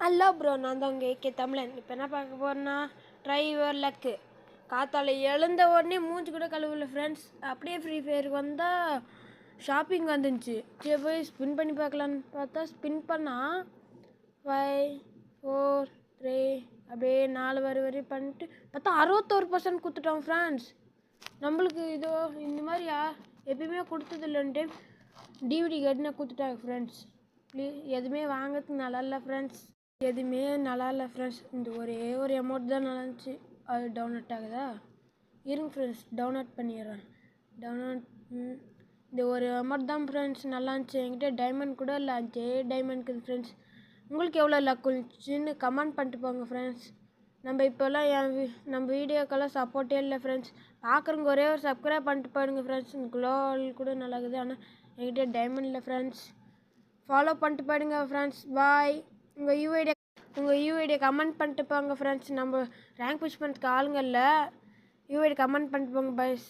Hello bro நான் தான் உங்கள் ஏகே தமிழன். இப்போ என்ன பார்க்க போகிறேன்னா ட்ரைவர் லக்கு காத்தால எழுந்த உடனே மூஞ்சி கூட கழுவல ஃப்ரெண்ட்ஸ் அப்படியே ஃப்ரீ ஃபயருக்கு வந்தால் ஷாப்பிங் வந்துருந்துச்சு. சரி போய் ஸ்பின் பண்ணி பார்க்கலான்னு பார்த்தா ஸ்பின் பண்ணால் ஃபைவ் ஃபோர் த்ரீ அப்படியே நாலு வரி வரி பண்ணிட்டு பார்த்தா அறுபத்தோரு பர்சன்ட் கொடுத்துட்டோம் ஃப்ரெண்ட்ஸ் நம்மளுக்கு இதோ இந்த மாதிரியா எப்பயுமே கொடுத்தது இல்லைன்ட்டு டிவிடி கட்டின கொடுத்துட்டாங்க ஃப்ரெண்ட்ஸ் ப்ளீஸ் எதுவுமே வாங்கிறதுக்கு நல்லா இல்லை ஃப்ரெண்ட்ஸ் எதுவுமே நல்லா இல்லை ஃப்ரெண்ட்ஸ் இந்த ஒரே ஒரு அமௌண்ட் தான் நல்லா இருந்துச்சு. அது டவுன்லோட் ஆகுதா? இருங்க ஃப்ரெண்ட்ஸ் டவுன்லோட் பண்ணிடுறேன். டவுன்லோட் இந்த ஒரு அமௌண்ட் தான் ஃப்ரெண்ட்ஸ் நல்லா இருந்துச்சு. என்கிட்ட டைமண்ட் கூட இல்லை. அஞ்சே டைமண்ட் இருக்குது ஃப்ரெண்ட்ஸ் உங்களுக்கு எவ்வளோ லக் இருந்துச்சுன்னு கமெண்ட் பண்ணிட்டு போங்க ஃப்ரெண்ட்ஸ் நம்ம இப்போல்லாம் என் நம்ம வீடியோக்கெல்லாம் சப்போர்ட்டே இல்லை ஃப்ரெண்ட்ஸ் பார்க்குறவங்க ஒரே ஒரு சப்ஸ்கிரைப் பண்ணிட்டு போயிடுங்க ஃப்ரெண்ட்ஸ் குளோல் கூட நல்லா இருக்குது. ஆனால் என்கிட்ட டைமண்ட் இல்லை ஃப்ரெண்ட்ஸ் ஃபாலோ பண்ணிட்டு போயிடுங்க ஃப்ரெண்ட்ஸ் பாய் உங்கள் யூஐடியை உங்கள் யூஐடியை கமெண்ட் பண்ணிட்டு போங்க ஃப்ரெண்ட்ஸ் நம்ம ரேங்க் புஷ் பண்ணுறதுக்கு ஆளுங்க இல்லை. யூஐடி கமெண்ட் பண்ணிட்டு போங்க பாய்ஸ்